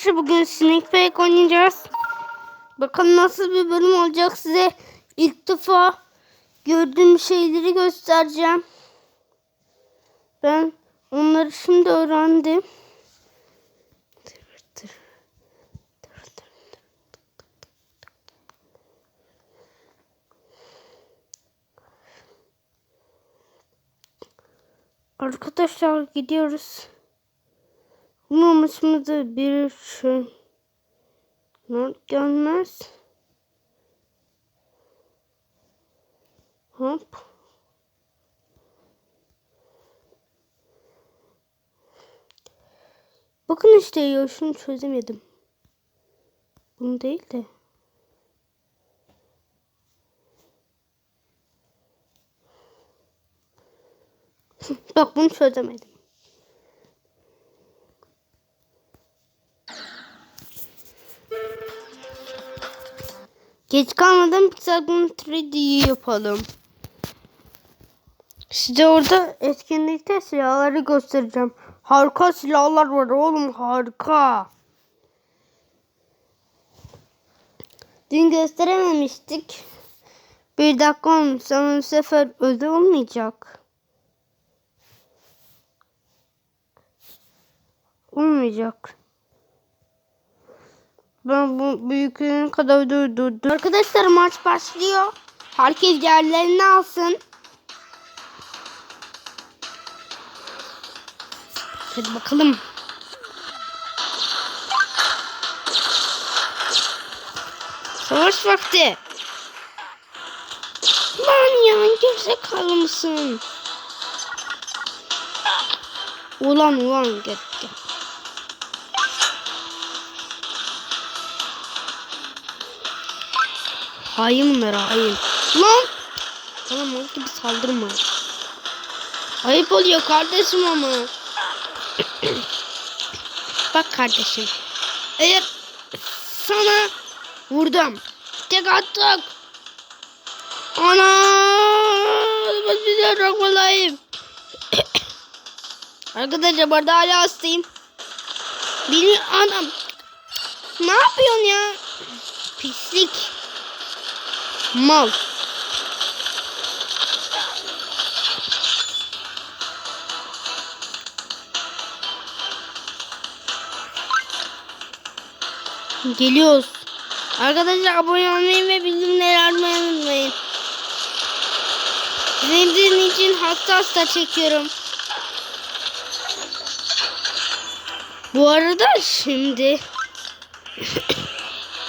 arkadaşlar bugün Snake Pack oynayacağız. Bakalım nasıl bir bölüm olacak size. ilk defa gördüğüm şeyleri göstereceğim. Ben onları şimdi öğrendim. Arkadaşlar gidiyoruz. Umamışımıza bir şey gelmez. Hop. Bakın işte ya şunu çözemedim. Bunu değil de. Bak bunu çözemedim. Geç kalmadan Pixelgun 3D'yi yapalım. Size orada etkinlikte silahları göstereceğim. Harika silahlar var oğlum harika. Dün gösterememiştik. Bir dakika olmuş ama bu sefer öde olmayacak. Olmayacak. Ben bu büyüklüğün kadar durdurdum. Arkadaşlar maç başlıyor. Herkes yerlerini alsın. Hadi bakalım. Savaş vakti. Lan ya gerizekalı mısın? Ulan ulan gel Hain bunlar hain. Lan! Tamam mal gibi saldırma. Ayıp oluyor kardeşim ama. Bak kardeşim. Eğer sana vurdum. Tek attık. Ana! Ben bize bırakmalıyım. Arkadaşlar burada hala hastayım. Beni anam. Ne yapıyorsun ya? Pislik. Mal. Geliyoruz. Arkadaşlar abone olmayı ve bildirimleri açmayı unutmayın. Sizin için hasta hasta çekiyorum. Bu arada şimdi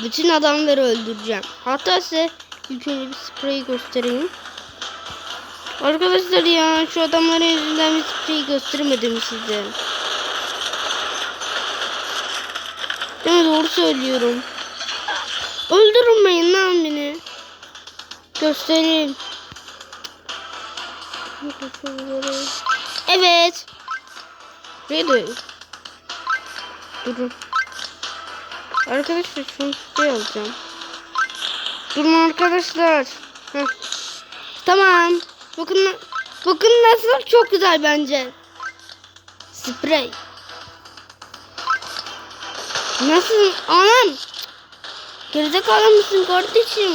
bütün adamları öldüreceğim. Hatta size ilk önce bir spreyi göstereyim. Arkadaşlar ya şu adamların yüzünden bir spreyi göstermedim size. Değil? Doğru söylüyorum. Öldürmeyin lan beni. Göstereyim. Evet. Ready. Durun. Arkadaşlar şunu alacağım. Durun arkadaşlar. Tamam. Bakın bakın nasıl çok güzel bence. Sprey. Nasıl? Anam. Gerizekalı mısın kardeşim?